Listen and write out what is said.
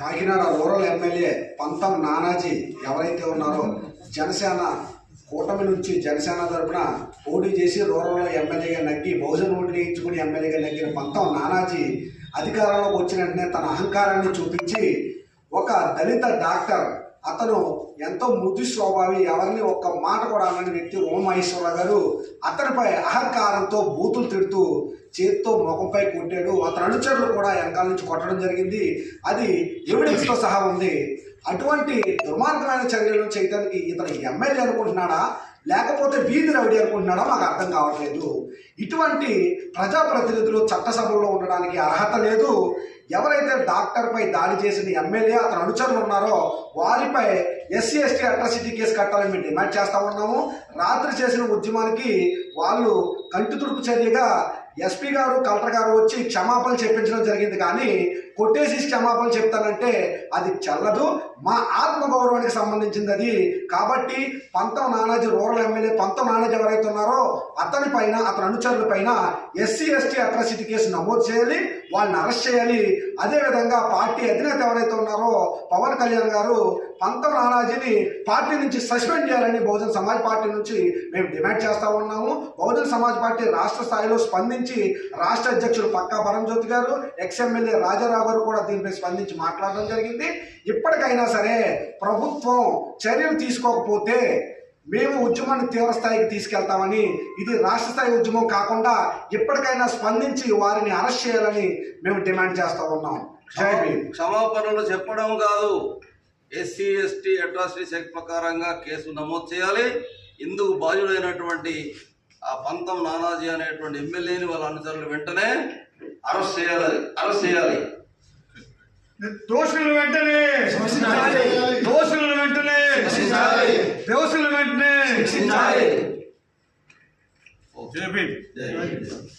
Kakinada rural MLA పంతం నానాజీ ఎవరైతే ఉన్నారో జనసేన కూటమి నుంచి జనసేన తరపున పోటీ చేసి రూరల్ ఎమ్మెల్యేగా నగ్గి బహుజన్ ఓటు వేయించుకుని ఎమ్మెల్యేగా నగ్గిన పంతం నానాజీ అధికారంలోకి వచ్చిన వెంటనే తన అహంకారాన్ని చూపించి ఒక దళిత డాక్టర్ అతను ఎంతో మృదు స్వభావి ఎవరిని ఒక్క మాట కూడా అనని వ్యక్తి ఓమహేశ్వరరావు గారు అతనిపై అహంకారంతో బూతులు తిడుతూ చేత్తో ముఖంపై కొట్టాడు. అతని అనుచరులు కూడా వెనకాల నుంచి కొట్టడం జరిగింది. అది ఎవిడెన్స్తో సహా ఉంది. అటువంటి దుర్మార్గమైన చర్యలు చేయడానికి ఇతను ఎమ్మెల్యే అనుకుంటున్నాడా? లేకపోతే వీధి రౌడీ అనుకుంటున్నాడా? మాకు అర్థం కావట్లేదు. ఇటువంటి ప్రజాప్రతినిధులు చట్టసభల్లో ఉండడానికి అర్హత లేదు. ఎవరైతే డాక్టర్పై దాడి చేసిన ఎమ్మెల్యే అతని అనుచరులు ఉన్నారో వారిపై ఎస్సీ ఎస్టీ అట్రాసిటీ కేసు కట్టాలని మేము డిమాండ్ చేస్తా ఉన్నాము. రాత్రి చేసిన ఉద్యమానికి వాళ్ళు కంటి తుడుపు చర్యగా ఎస్పీ గారు కలెక్టర్ గారు వచ్చి క్షమాపణ చెప్పించడం జరిగింది. కానీ కొట్టేసి క్షమాపణ చెప్తానంటే అది చల్లదు. మా ఆత్మగౌరవానికి సంబంధించింది అది కాబట్టి పంతం నానాజీ రూరల్ ఎమ్మెల్యే పంతం నానాజీ ఎవరైతే ఉన్నారో అతని పైన అతని అనుచరుల పైన ఎస్సీ ఎస్టీ అట్రాసిటీ కేసు నమోదు చేయాలి. వాళ్ళని అరెస్ట్ చేయాలి. అదేవిధంగా పార్టీ అధినేత ఎవరైతే ఉన్నారో పవన్ కళ్యాణ్ గారు పంతం నానాజీని పార్టీ నుంచి సస్పెండ్ చేయాలని బహుజన్ సమాజ్ పార్టీ నుంచి మేము డిమాండ్ చేస్తా ఉన్నాము. బహుజన్ సమాజ్ పార్టీ రాష్ట్ర స్థాయిలో స్పందించి రాష్ట్ర అధ్యక్షుడు పక్కా పరంజ్యోతి గారు ఎక్స్ ఎమ్మెల్యే రాజారావు గారు కూడా దీనిపై స్పందించి మాట్లాడడం జరిగింది. ఇప్పటికైనా సరే ప్రభుత్వం చర్యలు తీసుకోకపోతే మేము ఉద్యమాన్ని తీవ్ర స్థాయికి తీసుకెళ్తామని ఇది రాష్ట్ర స్థాయి ఉద్యమం కాకుండా ఇప్పటికైనా స్పందించి వారిని అరెస్ట్ చేయాలని మేము డిమాండ్ చేస్తా ఉన్నాం. క్షమాపణలు చెప్పడం కాదు. ఎస్సీ ఎస్టీ అట్రాసిటీస్ యాక్ట్ ప్రకారంగా కేసు నమోదు చేయాలి. ఇందుకు బాధ్యుడైనటువంటి ఆ పంతం నానాజీ అనేటువంటి ఎమ్మెల్యేని వాళ్ళ అనుచరులు వెంటనే అరెస్ట్ చేయాలి. అరెస్ట్ చేయాలి. దోషులను వెంటనే దోషులను వెంటనే దోషులను వెంటనే. జై.